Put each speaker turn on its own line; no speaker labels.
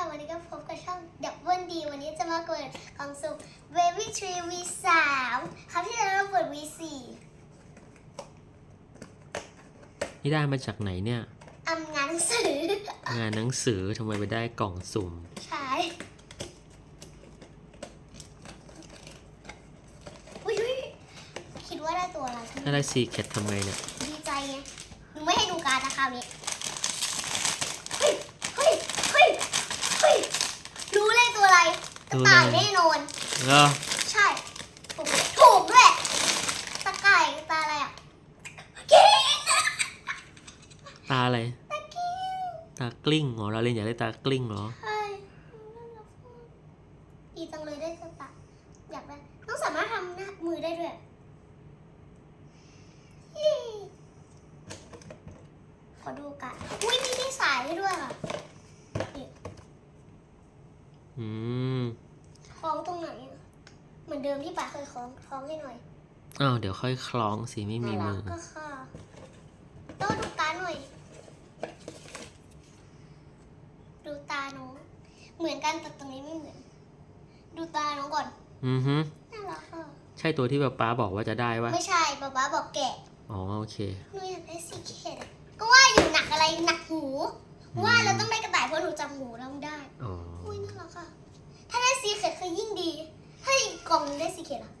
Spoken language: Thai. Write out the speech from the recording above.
ค่ะ วันนี้ก็พบกับช่องดับเบิลดีวันนี้จะมาเปิดกล่องสุ่ม Baby Tree V3 ครั้งที่แล้วเราเปิด V4
นี่ได้มาจากไหนเนี่ย
อำงานหนังสือ
งานหนังสือทำไมไปได้กล่องสุ่ม
ใช่อุ้ยอุ๊ยคิดว่าได้ตัวอะไร
ถ้าได้ซีเคททำไงเนี่ย
ดีใจไงหนูไม่ให้ดูการดนะคราวนี้ เฮ้ย เฮ้ย เฮ้ย เฮ้ย รู้เลยตัวอะไร กระต่ายแน่นอน
ก็
ใช่ถูกถูกด้วยตะไก่ตาอะไรอะกิ้ง
ตาอะไร
ตะกิ้ง
ตากลิ้งเหรอเราเรียนอยากได้ตากลิ้งเหรอ
ใช่ดีจังเลยได้สตาร์อยากได้ต้องสามารถทำหน้ามือได้ด้วยเย้ขอดูกันอุ้ยมีที่สายให้ด้วยอะ
อืม
คล้อง ตรงไหนอะเหมือนเดิมที่ป๋าเคยคล้องคล้องให้หน่อย
อ้าวเดี๋ยวค่อยคล้องสิไม่มีมือ
น่ารักก็ค่ะต้องดูตาหน่อย ดูตาน้องเหมือนกันแต่ตรงนี้ไม่เหมือน ดูตาน้องก่อน
อือฮึ
น่ารักค่ะ
ใช่ตัวที่แบบป้าบอกว่าจะได้วะ
ไม่ใช่ป๊าป๊าบอกแกะ
อ๋อโอเค
หนูอยากได้สีเขตอะก็ว่าอยู่หนักอะไรหนักหู
อืม
ว่าเราต้องได้กระต่ายเพราะหนูจำหูเราไม่ได้
อ๋อ
อุ้ยน่ารักค่ะ 谢谢了。